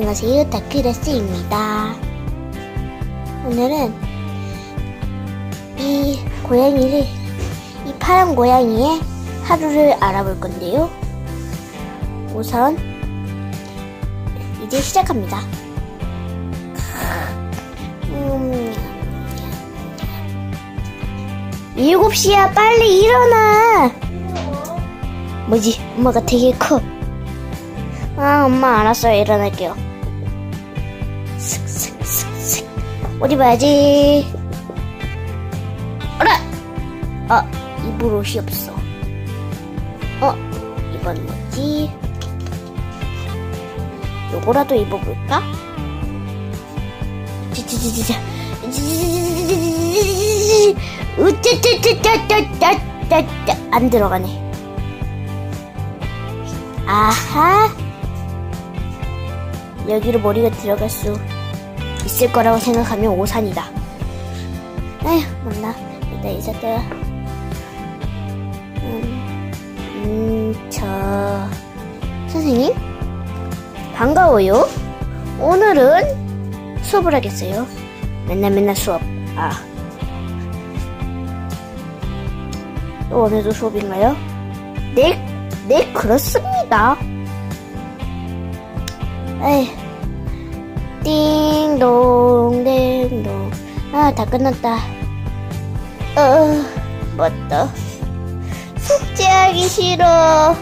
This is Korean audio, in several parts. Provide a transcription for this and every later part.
안녕하세요 다크레스입니다. 오늘은 이 고양이를 이 파란 고양이의 하루를 알아볼 건데요. 우선 이제 시작합니다. 음, 7시야 빨리 일어나. 뭐지? 엄마가 되게 커. 아, 엄마 알았어요. 일어날게요. 어디 봐야지. 어라! 아, 입을 옷이 없어. 어, 이건 뭐지? 요거라도 입어볼까? 지지지지자. 으짜짜짜짜짜짜짜짜 안 들어가네. 아하. 여기로 머리가 들어갈 수 있을 거라고 생각하면 오산이다. 에휴, 몰라. 일단 이사들. 음, 음, 저, 선생님? 반가워요. 오늘은 수업을 하겠어요. 맨날 맨날 수업. 아. 또 오늘도 수업인가요? 네, 네, 그렇습니다. 에이, 띵동. 아, 다 끝났다. 어, 맞다. 숙제하기 싫어.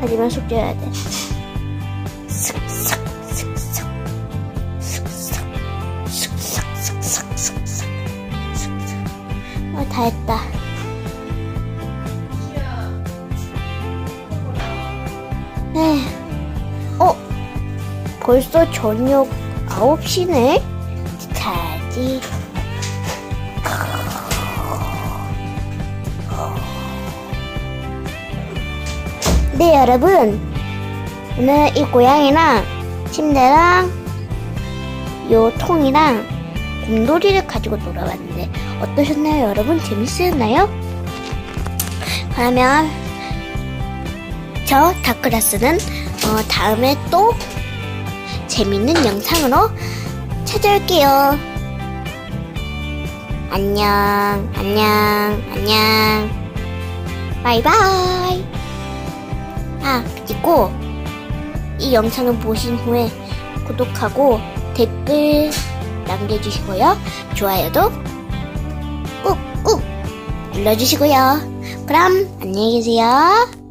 하지만 숙제해야 돼. 슥싹, 슥싹, 슥싹, 슥싹, 슥싹, 슥싹, 슥싹. 아, 다 했다. 에이, 어? 벌써 저녁 9시네? 자지. 네, 여러분. 오늘 이 고양이랑 침대랑 요 통이랑 곰돌이를 가지고 놀아봤는데 어떠셨나요, 여러분? 재밌으셨나요? 그러면 저 다크라스는 어, 다음에 또 재밌는 영상으로 찾아올게요. 안녕, 안녕, 안녕. 바이바이. 아, 그리고 이 영상을 보신 후에 구독하고 댓글 남겨주시고요. 좋아요도 꾹꾹 눌러주시고요. 그럼 안녕히 계세요.